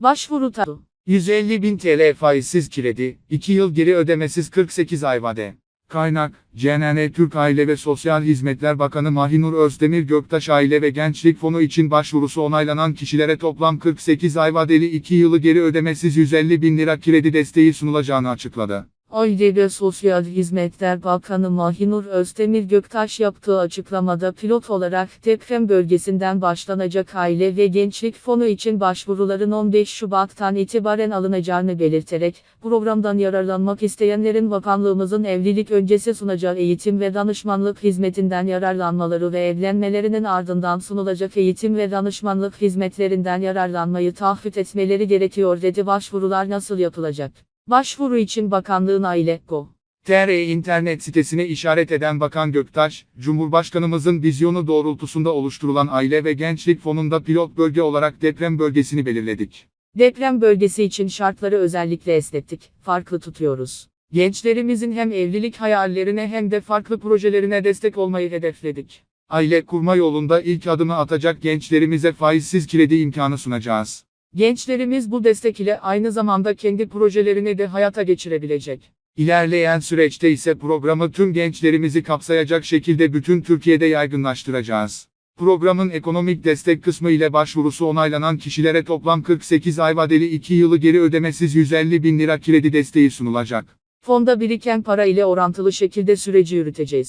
Başvuru ta 150 bin TL faizsiz kredi, 2 yıl geri ödemesiz 48 ay vade. Kaynak, CNN Türk Aile ve Sosyal Hizmetler Bakanı Mahinur Özdemir Göktaş Aile ve Gençlik Fonu için başvurusu onaylanan kişilere toplam 48 ay vadeli 2 yılı geri ödemesiz 150 bin lira kredi desteği sunulacağını açıkladı. Ve Sosyal Hizmetler Bakanı Mahinur Özdemir Göktaş yaptığı açıklamada pilot olarak deprem bölgesinden başlanacak Aile ve Gençlik Fonu için başvuruların 15 Şubat'tan itibaren alınacağını belirterek, programdan yararlanmak isteyenlerin bakanlığımızın evlilik öncesi sunacağı eğitim ve danışmanlık hizmetinden yararlanmaları ve evlenmelerinin ardından sunulacak eğitim ve danışmanlık hizmetlerinden yararlanmayı taahhüt etmeleri gerekiyor dedi. Başvurular nasıl yapılacak? Başvuru için bakanlığın aile, go. TR internet sitesine işaret eden Bakan Göktaş, Cumhurbaşkanımızın vizyonu doğrultusunda oluşturulan Aile ve Gençlik Fonu'nda pilot bölge olarak deprem bölgesini belirledik. Deprem bölgesi için şartları özellikle esnettik, farklı tutuyoruz. Gençlerimizin hem evlilik hayallerine hem de farklı projelerine destek olmayı hedefledik. Aile kurma yolunda ilk adımı atacak gençlerimize faizsiz kredi imkanı sunacağız. Gençlerimiz bu destek ile aynı zamanda kendi projelerini de hayata geçirebilecek. İlerleyen süreçte ise programı tüm gençlerimizi kapsayacak şekilde bütün Türkiye'de yaygınlaştıracağız. Programın ekonomik destek kısmı ile başvurusu onaylanan kişilere toplam 48 ay vadeli 2 yılı geri ödemesiz 150 bin lira kredi desteği sunulacak. Fonda biriken para ile orantılı şekilde süreci yürüteceğiz.